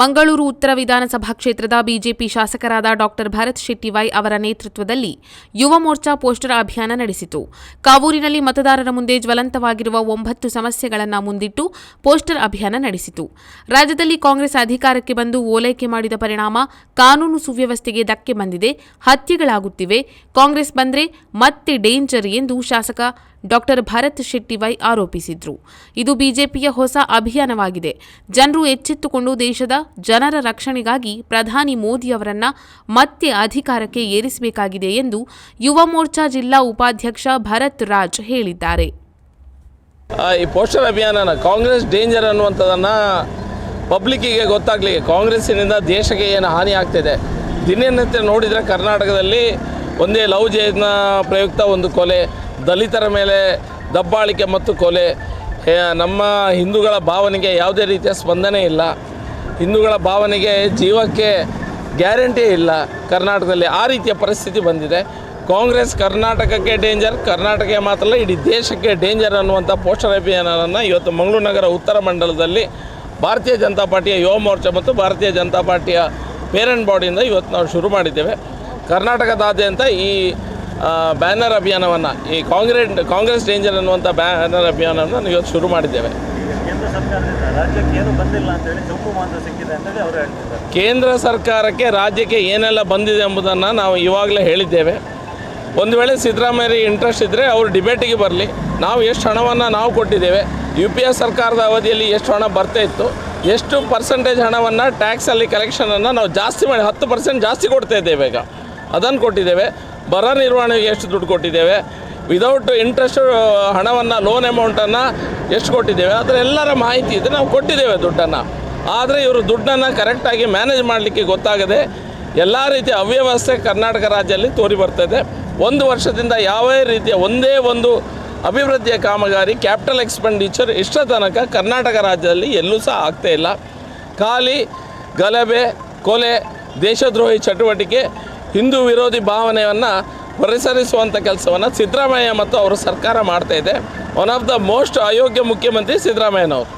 ಮಂಗಳೂರು ಉತ್ತರ ವಿಧಾನಸಭಾ ಕ್ಷೇತ್ರದ ಬಿಜೆಪಿ ಶಾಸಕರಾದ ಡಾಕ್ಟರ್ ಭರತ್ ಶೆಟ್ಟಿವೈ ಅವರ ನೇತೃತ್ವದಲ್ಲಿ ಯುವ ಮೋರ್ಚಾ ಪೋಸ್ಟರ್ ಅಭಿಯಾನ ನಡೆಸಿತು. ಕಾವೂರಿನಲ್ಲಿ ಮತದಾರರ ಮುಂದೆ ಜ್ವಲಂತವಾಗಿರುವ ಒಂಬತ್ತು ಸಮಸ್ಯೆಗಳನ್ನು ಮುಂದಿಟ್ಟು ಪೋಸ್ಟರ್ ಅಭಿಯಾನ ನಡೆಸಿತು. ರಾಜ್ಯದಲ್ಲಿ ಕಾಂಗ್ರೆಸ್ ಅಧಿಕಾರಕ್ಕೆ ಬಂದು ಓಲೈಕೆ ಮಾಡಿದ ಪರಿಣಾಮ ಕಾನೂನು ಸುವ್ಯವಸ್ಥೆಗೆ ಧಕ್ಕೆ ಬಂದಿದೆ, ಹತ್ಯೆಗಳಾಗುತ್ತಿವೆ. ಕಾಂಗ್ರೆಸ್ ಬಂದ್ರೆ ಮತ್ತೆ ಡೇಂಜರ್ ಎಂದು ಶಾಸಕ ಡಾಕ್ಟರ್ ಭರತ್ ಶೆಟ್ಟಿವೈ ಆರೋಪಿಸಿದ್ರು. ಇದು ಬಿಜೆಪಿಯ ಹೊಸ ಅಭಿಯಾನವಾಗಿದೆ. ಜನರು ಎಚ್ಚೆತ್ತುಕೊಂಡು ದೇಶದ ಜನರ ರಕ್ಷಣೆಗಾಗಿ ಪ್ರಧಾನಿ ಮೋದಿ ಅವರನ್ನ ಮತ್ತೆ ಅಧಿಕಾರಕ್ಕೆ ಏರಿಸಬೇಕಾಗಿದೆ ಎಂದು ಯುವ ಮೋರ್ಚಾ ಜಿಲ್ಲಾ ಉಪಾಧ್ಯಕ್ಷ ಭರತ್ ರಾಜ್ ಹೇಳಿದ್ದಾರೆ. ಈ ಪೋಸ್ಟರ್ ಅಭಿಯಾನನ ಕಾಂಗ್ರೆಸ್ ಡೇಂಜರ್ ಅನ್ನುವಂಥದ್ದನ್ನು ಪಬ್ಲಿಕ್ಕಿಗೆ ಗೊತ್ತಾಗಲಿ, ಕಾಂಗ್ರೆಸ್ಸಿನಿಂದ ದೇಶಕ್ಕೆ ಏನು ಹಾನಿ ಆಗ್ತಿದೆ. ದಿನನಿತ್ಯ ನೋಡಿದರೆ ಕರ್ನಾಟಕದಲ್ಲಿ ಒಂದೇ ಲವ್ ಜೇನ ಪ್ರಯುಕ್ತ ಒಂದು ಕೊಲೆ, ದಲಿತರ ಮೇಲೆ ದಬ್ಬಾಳಿಕೆ ಮತ್ತು ಕೊಲೆ. ನಮ್ಮ ಹಿಂದೂಗಳ ಭಾವನೆಗೆ ಯಾವುದೇ ರೀತಿಯ ಸ್ಪಂದನೆ ಇಲ್ಲ. ಹಿಂದೂಗಳ ಭಾವನೆಗೆ ಜೀವಕ್ಕೆ ಗ್ಯಾರಂಟಿ ಇಲ್ಲ ಕರ್ನಾಟಕದಲ್ಲಿ ಆ ರೀತಿಯ ಪರಿಸ್ಥಿತಿ ಬಂದಿದೆ. ಕಾಂಗ್ರೆಸ್ ಕರ್ನಾಟಕಕ್ಕೆ ಡೇಂಜರ್, ಕರ್ನಾಟಕಕ್ಕೆ ಮಾತ್ರ ಅಲ್ಲ, ಇಡೀ ದೇಶಕ್ಕೆ ಡೇಂಜರ್ ಅನ್ನುವಂಥ ಪೋಸ್ಟರ್ ಅಭಿಯಾನವನ್ನು ಇವತ್ತು ಮಂಗಳೂರು ನಗರ ಉತ್ತರ ಮಂಡಲದಲ್ಲಿ ಭಾರತೀಯ ಜನತಾ ಪಾರ್ಟಿಯ ಯುವ ಮೋರ್ಚಾ ಮತ್ತು ಭಾರತೀಯ ಜನತಾ ಪಾರ್ಟಿಯ ಪೇರೆಂಟ್ ಬಾಡಿಯಿಂದ ಇವತ್ತು ನಾವು ಶುರು ಮಾಡಿದ್ದೇವೆ. ಕರ್ನಾಟಕದಾದ್ಯಂತ ಈ ಬ್ಯಾನರ್ ಅಭಿಯಾನವನ್ನು, ಈ ಕಾಂಗ್ರೆಸ್ ಕಾಂಗ್ರೆಸ್ ಡೇಂಜರ್ ಅನ್ನುವಂಥ ಬ್ಯಾನರ್ ಅಭಿಯಾನವನ್ನು ನಾವು ಇವತ್ತು ಶುರು ಮಾಡಿದ್ದೇವೆ. ಕೇಂದ್ರ ಸರ್ಕಾರಕ್ಕೆ ರಾಜ್ಯಕ್ಕೆ ಏನೆಲ್ಲ ಬಂದಿದೆ ಎಂಬುದನ್ನು ನಾವು ಇವಾಗಲೇ ಹೇಳಿದ್ದೇವೆ. ಒಂದು ವೇಳೆ ಸಿದ್ದರಾಮಯ್ಯ ಇಂಟ್ರೆಸ್ಟ್ ಇದ್ದರೆ ಅವರು ಡಿಬೇಟಿಗೆ ಬರಲಿ. ನಾವು ಎಷ್ಟು ಹಣವನ್ನು ನಾವು ಕೊಟ್ಟಿದ್ದೇವೆ. ಯು ಪಿ ಎಸ್ ಸರ್ಕಾರದ ಅವಧಿಯಲ್ಲಿ ಎಷ್ಟು ಹಣ ಬರ್ತಾ ಇತ್ತು, ಎಷ್ಟು ಪರ್ಸೆಂಟೇಜ್ ಹಣವನ್ನು ಟ್ಯಾಕ್ಸಲ್ಲಿ ಕಲೆಕ್ಷನನ್ನು ನಾವು ಜಾಸ್ತಿ ಮಾಡಿ, ಹತ್ತು ಪರ್ಸೆಂಟ್ ಜಾಸ್ತಿ ಕೊಡ್ತಾ ಇದ್ದೇವೆ ಈಗ. ಅದನ್ನು ಕೊಟ್ಟಿದ್ದೇವೆ. ಬರ ನಿರ್ವಹಣೆಗೆ ಎಷ್ಟು ದುಡ್ಡು ಕೊಟ್ಟಿದ್ದೇವೆ. ವಿದೌಟ್ ಇಂಟ್ರೆಸ್ಟ್ ಹಣವನ್ನು ಲೋನ್ ಅಮೌಂಟನ್ನು ಎಷ್ಟು ಕೊಟ್ಟಿದ್ದೇವೆ? ಅದರ ಎಲ್ಲರ ಮಾಹಿತಿ ಇದೆ. ನಾವು ಕೊಟ್ಟಿದ್ದೇವೆ ದುಡ್ಡನ್ನು. ಆದರೆ ಇವರು ದುಡ್ಡನ್ನು ಕರೆಕ್ಟಾಗಿ ಮ್ಯಾನೇಜ್ ಮಾಡಲಿಕ್ಕೆ ಗೊತ್ತಾಗದೆ ಎಲ್ಲ ರೀತಿಯ ಅವ್ಯವಸ್ಥೆ ಕರ್ನಾಟಕ ರಾಜ್ಯದಲ್ಲಿ ತೋರಿ ಬರ್ತದೆ. ಒಂದು ವರ್ಷದಿಂದ ಯಾವ ರೀತಿಯ ಒಂದೇ ಒಂದು ಅಭಿವೃದ್ಧಿಯ ಕಾಮಗಾರಿ ಕ್ಯಾಪಿಟಲ್ ಎಕ್ಸ್ಪೆಂಡಿಚರ್ ಇಷ್ಟ ತನಕ ಕರ್ನಾಟಕ ರಾಜ್ಯದಲ್ಲಿ ಎಲ್ಲೂ ಸಹ ಆಗ್ತಾ ಇಲ್ಲ. ಖಾಲಿ ಗಲಭೆ, ಕೊಲೆ, ದೇಶದ್ರೋಹಿ ಚಟುವಟಿಕೆ, ಹಿಂದೂ ವಿರೋಧಿ ಭಾವನೆಯನ್ನು ಪರಿಸರಿಸುವಂಥ ಕೆಲಸವನ್ನು ಸಿದ್ದರಾಮಯ್ಯ ಮತ್ತು ಅವರ ಸರ್ಕಾರ ಮಾಡ್ತಾ ಇದೆ. ಒನ್ ಆಫ್ ದ ಮೋಸ್ಟ್ ಅಯೋಗ್ಯ ಮುಖ್ಯಮಂತ್ರಿ ಸಿದ್ದರಾಮಯ್ಯನವರು.